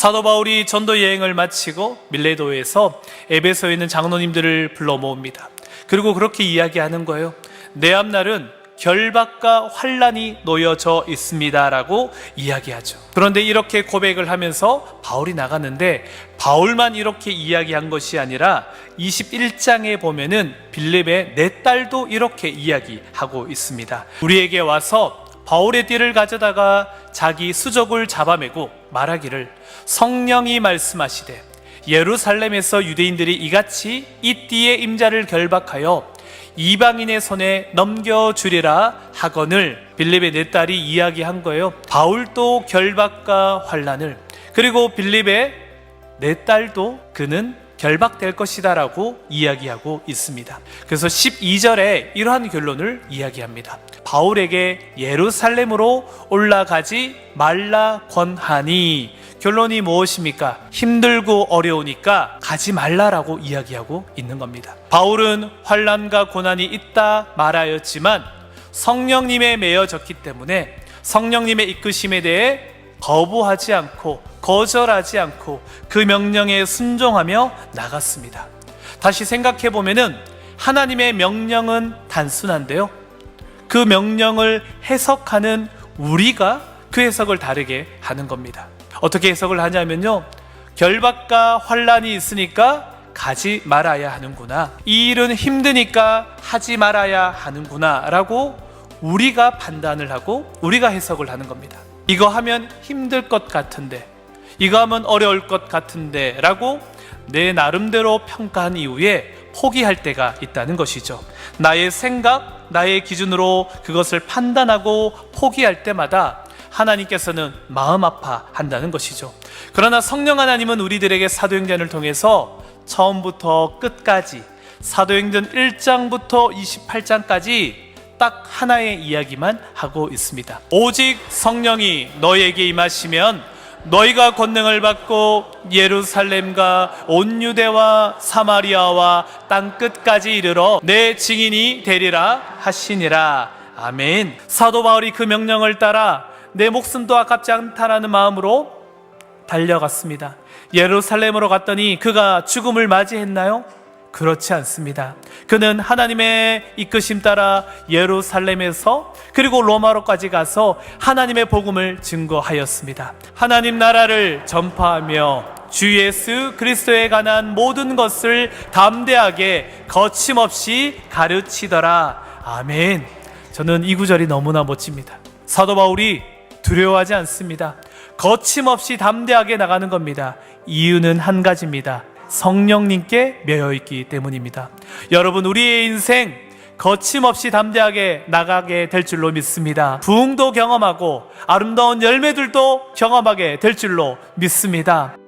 사도 바울이 전도 여행을 마치고 밀레도에서 에베소에 있는 장로님들을 불러 모읍니다. 그리고 그렇게 이야기하는 거예요. 내 앞날은 결박과 환란이 놓여져 있습니다라고 이야기하죠. 그런데 이렇게 고백을 하면서 바울이 나갔는데 바울만 이렇게 이야기한 것이 아니라 21장에 보면은 빌립의 내 딸도 이렇게 이야기하고 있습니다. 우리에게 와서 바울의 띠를 가져다가 자기 수족을 잡아매고 말하기를 성령이 말씀하시되 예루살렘에서 유대인들이 이같이 이 띠의 임자를 결박하여 이방인의 손에 넘겨주리라 하거늘 빌립의 내 딸이 이야기한 거예요. 바울도 결박과 환란을 그리고 빌립의 내 딸도 그는 결박될 것이다라고 이야기하고 있습니다. 그래서 12절에 이러한 결론을 이야기합니다. 바울에게 예루살렘으로 올라가지 말라 권하니 결론이 무엇입니까? 힘들고 어려우니까 가지 말라라고 이야기하고 있는 겁니다. 바울은 환란과 고난이 있다 말하였지만 성령님에 매여졌기 때문에 성령님의 이끄심에 대해 거부하지 않고 거절하지 않고 그 명령에 순종하며 나갔습니다. 다시 생각해 보면은 하나님의 명령은 단순한데요. 그 명령을 해석하는 우리가 그 해석을 다르게 하는 겁니다. 어떻게 해석을 하냐면요. 결박과 환란이 있으니까 가지 말아야 하는구나. 이 일은 힘드니까 하지 말아야 하는구나라고 우리가 판단을 하고 우리가 해석을 하는 겁니다. 이거 하면 힘들 것 같은데, 이거 하면 어려울 것 같은데 라고 내 나름대로 평가한 이후에 포기할 때가 있다는 것이죠. 나의 생각, 나의 기준으로 그것을 판단하고 포기할 때마다 하나님께서는 마음 아파 한다는 것이죠. 그러나 성령 하나님은 우리들에게 사도행전을 통해서 처음부터 끝까지 사도행전 1장부터 28장까지 딱 하나의 이야기만 하고 있습니다. 오직 성령이 너에게 임하시면 너희가 권능을 받고 예루살렘과 온 유대와 사마리아와 땅 끝까지 이르러 내 증인이 되리라 하시니라. 아멘. 사도 바울이 그 명령을 따라 내 목숨도 아깝지 않다라는 마음으로 달려갔습니다. 예루살렘으로 갔더니 그가 죽음을 맞이했나요? 그렇지 않습니다. 그는 하나님의 이끄심 따라 예루살렘에서 그리고 로마로까지 가서 하나님의 복음을 증거하였습니다. 하나님 나라를 전파하며 주 예수 그리스도에 관한 모든 것을 담대하게 거침없이 가르치더라. 아멘. 저는 이 구절이 너무나 멋집니다. 사도 바울이 두려워하지 않습니다. 거침없이 담대하게 나가는 겁니다. 이유는 한 가지입니다. 성령님께 매여 있기 때문입니다. 여러분, 우리의 인생 거침없이 담대하게 나가게 될 줄로 믿습니다. 부흥도 경험하고 아름다운 열매들도 경험하게 될 줄로 믿습니다.